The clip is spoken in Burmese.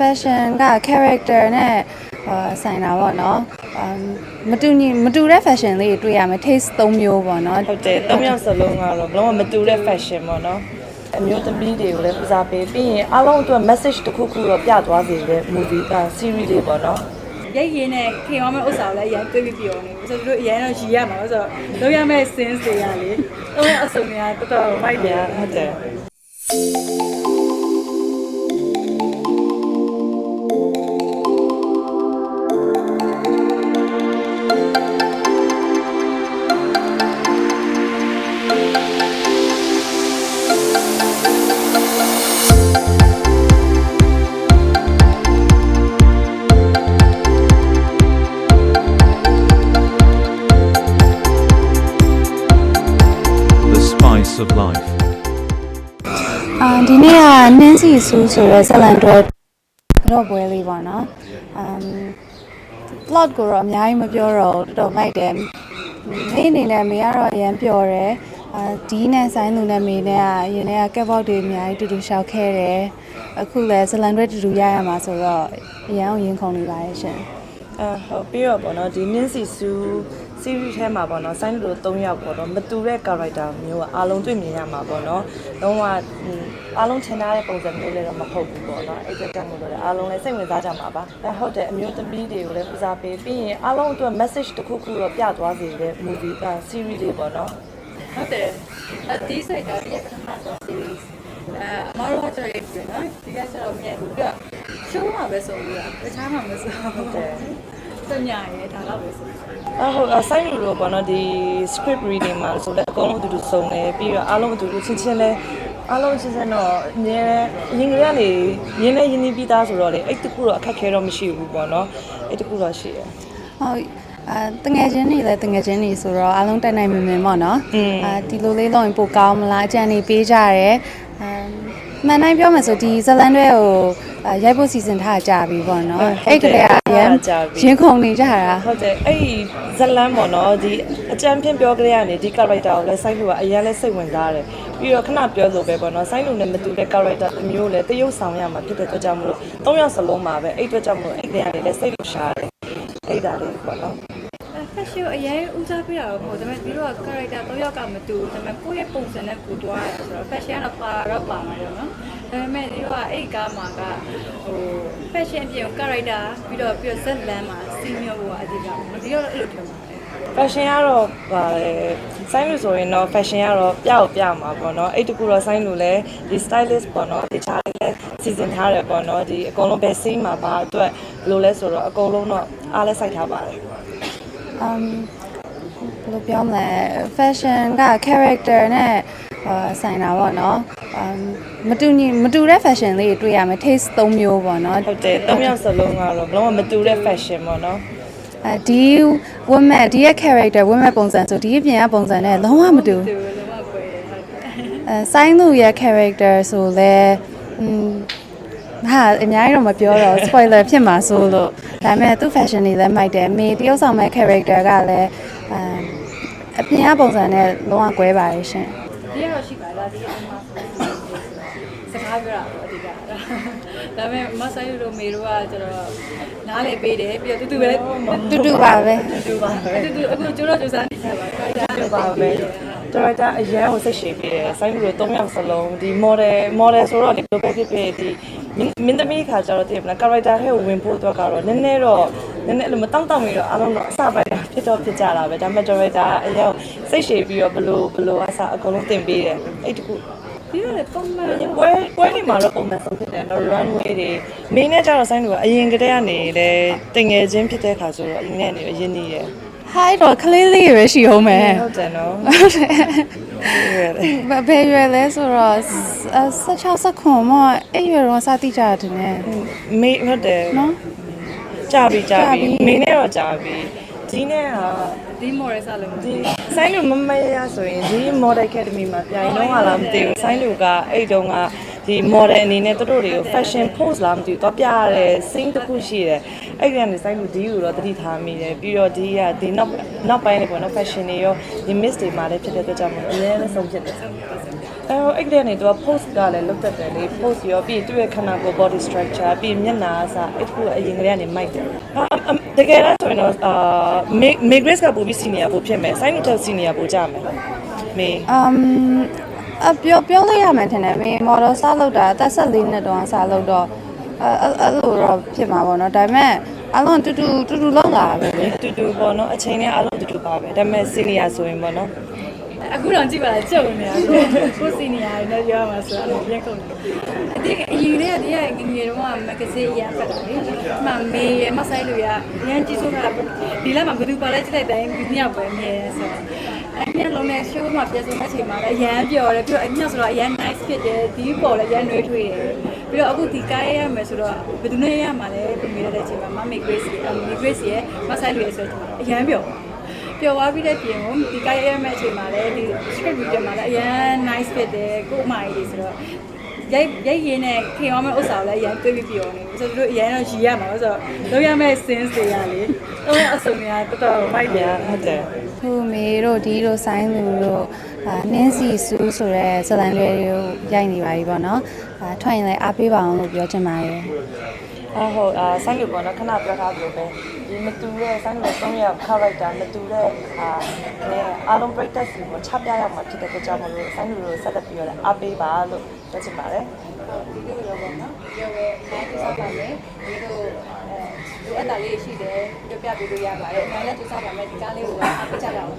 fashion က character နဲ့အာဆိုင်တာပေါ့နော်အမ်မတူညီမတူတဲ့ fashion လေးတွေတွေ့ရမယ် taste ၃မျိုးပေါ့နော်ဟုတ်တယ်သုံးယောက်စလုံးကတော့ဘလုံးဝမတူတဲ့ fashion ပေါ့နော်အမျိုးသမီးတွေကိုလည်းဦးစားပေးပြီးရင်အားလုံးအတွက် message တစ်ခုခုတော့ပြသွားစေတဲ့ movie က series တွေပေါ့နော်ရိတ်ရင်းနဲ့ခင်အောင်မဲ့ဥစ္စာကိုလည်းအရင်တွေးပြီးပြောနေဘူးဆိုတော့တို့အရင်တော့ရည်ရမှာဆိုတော့လုံးရမဲ့ sense တွေကလေတော့အစုံတွေကတော်တော်မိုက်တယ်ဟုတ်တယ် of life. အာဒီနေ့ကနင်းစီဆူဆိုတဲ့ဇလန်တော့တော့ပွဲလေးပေါ့နော်အမ် plot ကိုတော့အများကြီးမပြောတော့ဘူးတော်တော်မိုက်တယ်မေးအနေနဲ့မေကတော့အရင်ပြောတယ်အာဒီနဲ့ဆိုင်သူနဲ့မေနဲ့ကရင်ထဲကကက်ဘောက်တွေအများကြီးတူတူရှောက်ခဲ့တယ်အခုလည်းဇလန်တွေတူတူရရမှာဆိုတော့အရန်ကိုရင်ခုန်နေပါရဲ့ရှင်အဲဟုတ်ပြီးတော့ပေါ့နော်ဒီ Nancy Su series ထဲမှာပေါ့နော်ဆိုင်းလို၃ယောက်ပေါ့နော်မတူတဲ့ character မျိုးကအားလုံးတွေ့မြင်ရမှာပေါ့နော်လုံးဝဟွန်းအားလုံးထင်ထားတဲ့ပုံစံမျိုးလည်းတော့မဟုတ်ဘူးပေါ့နော်အဲ့ဒါကြောင့်မို့လို့လည်းအားလုံးလည်းစိတ်ဝင်စားကြမှာပါအဲဟုတ်တယ်အမျိုးသမီးတွေကိုလည်းဦးစားပေးပြီးရင်အားလုံးအတွက် message တစ်ခုခုတော့ပြသွားစေတဲ့ movie က series တွေပေါ့နော်ဟုတ်တယ်အဒီစိတ်ကရပထမဆုံး series အဲအမတို့ကကြော်ရိုက်ပြီနော်ဒီကကျတော့မြဲဘူးကရှိုးမှာပဲဆိုပြီးတော့တခြားမှာမဆိုဟုတ်တယ် စမြရဲဒါတော့ပဲဆိုအဟုတ်အဆိုင်လိုလိုပေါ့နော်ဒီ script reading မှာဆိုတော့အကုန်လုံးအတူတူစုံတယ်ပြီးတော့အားလုံးအတူတူချင်းချင်းလဲအားလုံးချင်းချင်းတော့အမြဲရင်ကလေးကနေရင်းနေရင်းနှီးပြီးသားဆိုတော့လေအဲ့တခုတော့အခက်ခဲတော့မရှိဘူးပေါ့နော်အဲ့တခုတော့ရှိတယ်ဟုတ်အာတငယ်ချင်းတွေလည်းတငယ်ချင်းတွေဆိုတော့အားလုံးတိုက်နိုင်မြင်မြင်ပေါ့နော်อืมအာဒီလိုလေးလုပ်ရင်ပိုကောင်းမလားအကြံနေပေးကြရဲအာ မှန်တိုင်းပြောမယ်ဆိုဒီဇလန်တွေကိုအာရိုက်ဖို့စီစဉ်ထားကြပြီပေါ့နော်အဲ့ကလေးကအရင်ရင်ခုန်နေကြတာဟုတ်တယ်အဲ့ဒီဇလန်းပေါ့နော်ဒီအကြံဖြင့်ပြောကြရနေဒီ character ကိုလည်းစိုက်လို့ကအရင်လဲစိတ်ဝင်စားတယ်ပြီးတော့ခဏပြောလို့ပဲပေါ့နော်စိုက်လို့လည်းမတူတဲ့ character တစ်မျိုးလည်းတရုပ်ဆောင်ရမှာဖြစ်တဲ့အတွက်ကြောင့်မလို့၃ယောက်စလုံးမှာပဲအဲ့အတွက်ကြောင့်မလို့အဲ့ဒီကနေလည်းစိတ်လို့ရှားတယ်အဲ့ဒါလေးပေါ့နော် ဖက်ရှင်အရင်ဦးစားပေးတာတော့မဟုတ်ဒါပေမဲ့ဒီတော့ character တော့ယောက်ကမတူဒါပေမဲ့ကိုယ့်ရဲ့ပုံစံနဲ့ကိုတွားရဆိုတော့ fashion ကတော့ပါတော့ပါမှာတော့နော်ဒါပေမဲ့ဒီတော့အဲ့ကားမှာကဟို fashion အပြင် character ပြီးတော့ပြီးတော့ဇက်လန်မှာစီမျိုးကအဓိကပေါ့ဒီတော့အဲ့လိုထင်ပါတယ် fashion ကတော့ပါလေဆိုင်းလို့ဆိုရင်တော့ fashion ကတော့ပြအောင်ပြမှာပေါ့နော်အဲ့တကူတော့ဆိုင်းလို့လဲဒီ stylist ပေါ့နော်ဒီချားလေးလဲစီစဉ်ထားတယ်ပေါ့နော်ဒီအကုန်လုံးပဲစီးမှာပါအတွက်ဘယ်လိုလဲဆိုတော့အကုန်လုံးတော့အားလဲစိုက်ထားပါတယ် အမ်ဘယ်လိုပြောမလဲ fashion က character နဲ့အာဆိုင်တာပေါ့နော်အမ်မတူညီမတူတဲ့ fashion လေးတွေတွေ့ရမယ် taste ၃မျိုးပေါ့နော်ဟုတ်တယ်သုံးယောက်စလုံးကတော့ဘလုံးဝမတူတဲ့ fashion ပေါ့နော်အဲဒီ woman ဒီရဲ့ character woman ပုံစံဆိုဒီအပြင်ကပုံစံနဲ့လုံးဝမတူသူလုံးဝကွဲတယ်ဟုတ်တယ်အဲဆိုင်းလူရဲ့ character ဆိုလဲอืม ဟာအများကြီးတော့မပြောတော့ spoiler ဖြစ်မှာဆိုလို့ဒါပေမဲ့သူ့ fashion တွေလည်းမိုက်တယ်မေတရုပ်ဆောင်မဲ့ character ကလည်းအမ်အပြင်ကပုံစံနဲ့လုံးဝကွဲပါရဲ့ရှင်ဒီကတော့ရှိပါလားဒီအမစကားပြောတာပေါ့အဓိကဒါပေမဲ့မဆိုင်တို့မေတို့ကကျတော့နားလေပေးတယ်ပြီးတော့တူတူပဲတူတူပါပဲတူပါပဲတူတူအခုကျိုးတော့ကျိုးစားနေကြပါခိုင်တာတူပါပဲဒါရိုက်တာအရန်ကိုစိတ်ရှည်ပြီးတယ်ဆိုင်းလို့သုံးယောက်စလုံးဒီ model model ဆိုတော့ဒီလိုပဲဖြစ်ဖြစ်ဒီ မင်းသမီးခါကျတော့တည်မလား character ဟဲ့ကိုဝင်ဖို့အတွက်ကတော့နည်းနည်းတော့နည်းနည်းအဲ့လိုမတောင့်တောင့်ပြီးတော့အားလုံးတော့အစပိုင်းဖြစ်တော့ဖြစ်ကြတာပဲဒါပေမဲ့ director အရန်စိတ်ရှည်ပြီးတော့ဘလို့ဘလို့အစအကုန်လုံးတင်ပေးတယ်အဲ့တခုပြီးတော့လေပုံမှန်ပွဲပွဲတွေမှာတော့ပုံမှန်ဆုံးဖြစ်တယ်နော် runway တွေမင်းနဲ့ကြတော့ဆိုင်းလူကအရင်ကတည်းကနေလေတင်ငယ်ချင်းဖြစ်တဲ့ခါဆိုတော့အရင်နဲ့နေအရင်နေရယ်ဟိုက်တော့ကလေးလေးရွယ်ရှိအောင်မယ်ဟုတ်တယ်နော်ဟုတ်တယ်ဟုတ်တယ် ဘယ်ဘယ်ရွယ်လဲဆိုတော့16 19မအဲ့ရွယ်တော့စတိကြတယ်နဲ့မေဟုတ်တယ်နော်ကြာပြီကြာကြာပြီပြီမင်းနဲ့တော့ကြာပြီဒီနဲ့ကဒီမော်ရယ်စားလို့ဒီဆိုင်လူမမရရဆိုရင်ဒီ model academy မှာပြိုင်တော့ဟာလားမသိဘူးဆိုင်လူကအဲ့တုန်းက ဒီ model အနေနဲ့သူတို့တွေကို fashion pose လားမသိဘူးတော့ပြရတဲ့ scene တစ်ခုရှိတယ်အဲ့ဒီကနေဆိုင်လူဒီကိုတော့တတိထားမိတယ်ပြီးတော့ဒီကဒီနောက်နောက်ပိုင်းလေးပေါ့နော် fashion တွေရောဒီ miss တွေမှာလည်းဖြစ်တဲ့အတွက်ကြောင့်မို့အများနဲ့ဆုံးဖြစ်တယ်အဲ့ကလေးကနေသူက post ကလည်းလုတ်တက်တယ်လေ post ရောပြီးသူ့ရဲ့ခန္ဓာကိုယ် body structure ပြီးမျက်နှာအစားအဲ့ခုအရင်ကလေးကနေမိုက်တယ်အာအမ်တကယ်တော့ဆိုရင်တော့အာမေမေဂရစ်ကပိုပြီး senior ပိုဖြစ်မယ် sign to senior ပိုကြမယ်မေအမ် အပြောပြောလို့ရမယ်ထင်တယ်မင်းမော်ဒယ်စလုပ်တာတက်ဆက်လေးနဲ့တော့စလုပ်တော့အဲအဲ့လိုတော့ဖြစ်မှာပေါ့နော်ဒါပေမဲ့အလုံးတူတူတူတူလောက်လာပဲလေတူတူပေါ့နော်အချိန်နဲ့အားလုံးတူတူပါပဲဒါပေမဲ့ senior ဆိုရင်ပေါ့နော် အခုတော့ကြည့်ပါလားကြုံနေတာကိုစီနီယာနဲ့ပြောမှာဆိုတော့ပြန်ကုန်တယ်အတိအရင်လေးကဒီကငငယ်တော့မဂဇင်းရဖတ်တာလေမမေးမဆိုင်လို့ရရန်ကြည့်ဆိုတာဒီလမှာဘယ်သူပါလဲကြည့်လိုက်တိုင်းဒီညပဲမြဲဆိုတော့အဲ့ညလုံးနဲ့ show မှာပြည့်စုံတဲ့အချိန်မှာလည်းအရန်ပျော်တယ်ပြီးတော့အညဆိုတော့အရန် nice ဖြစ်တယ်ဒီပေါ်လည်းအရန်နှွေးထွေးတယ်ပြီးတော့အခုဒီကားရရမယ်ဆိုတော့ဘယ်သူနဲ့ရမှာလဲပြင်ရတဲ့အချိန်မှာမမေ Grace အမေ Grace ရဲ့မဆိုင်လို့ရဆိုတော့အရန်ပျော် ပျော်သွားပြီးတဲ့ပြင်ကိုဒီကိုက်ရဲမဲ့အချိန်မှာလည်းဒီ script reader မှာလည်းအရန် nice ဖြစ်တယ်ကို့အမကြီးတွေဆိုတော့ရိုက်ရိုက်ရင်းနဲ့ခင်အောင်မဲ့ဥစ္စာကိုလည်းအရန်တွေးပြီးပြောနေပြီဆိုတော့တို့အရန်တော့ရည်ရမှာဆိုတော့လုံးရမဲ့ sense တွေရလေတော့အစုံများတော်တော်မိုက်တယ်ဟုတ်တယ်ဟိုမေတို့ဒီတို့ဆိုင်းလူတို့အာနင်းစီစူးဆိုတဲ့ဇလန်လေးတွေကိုရိုက်နေပါပြီပေါ့နော်အာထွက်ရင်လည်းအားပေးပါအောင်လို့ပြောချင်ပါတယ် အဟုတ်အာဆိုင်းလို့ပေါ့နော်ခဏပြောထားသလိုပဲဒီမတူတဲ့ဆိုင်းလို့သုံးရ character မတူတဲ့အာနဲ့အားလုံး break test ကိုချပြရမှာဖြစ်တဲ့အတွက်ကြောင့်မလို့ဆိုင်းလို့ဆက်လက်ပြီးတော့အားပေးပါလို့ပြောချင်ပါတယ်ဒီလိုရောပေါ့နော်ပြောရဲနိုင်တူစားပါမယ်ဒီလိုအဲလိုအပ်တာလေးရှိတယ်ပြပြပေးလို့ရပါတယ်အမှန်လည်းတူစားပါမယ်ဒီကားလေးကိုအားပေးကြပါဦး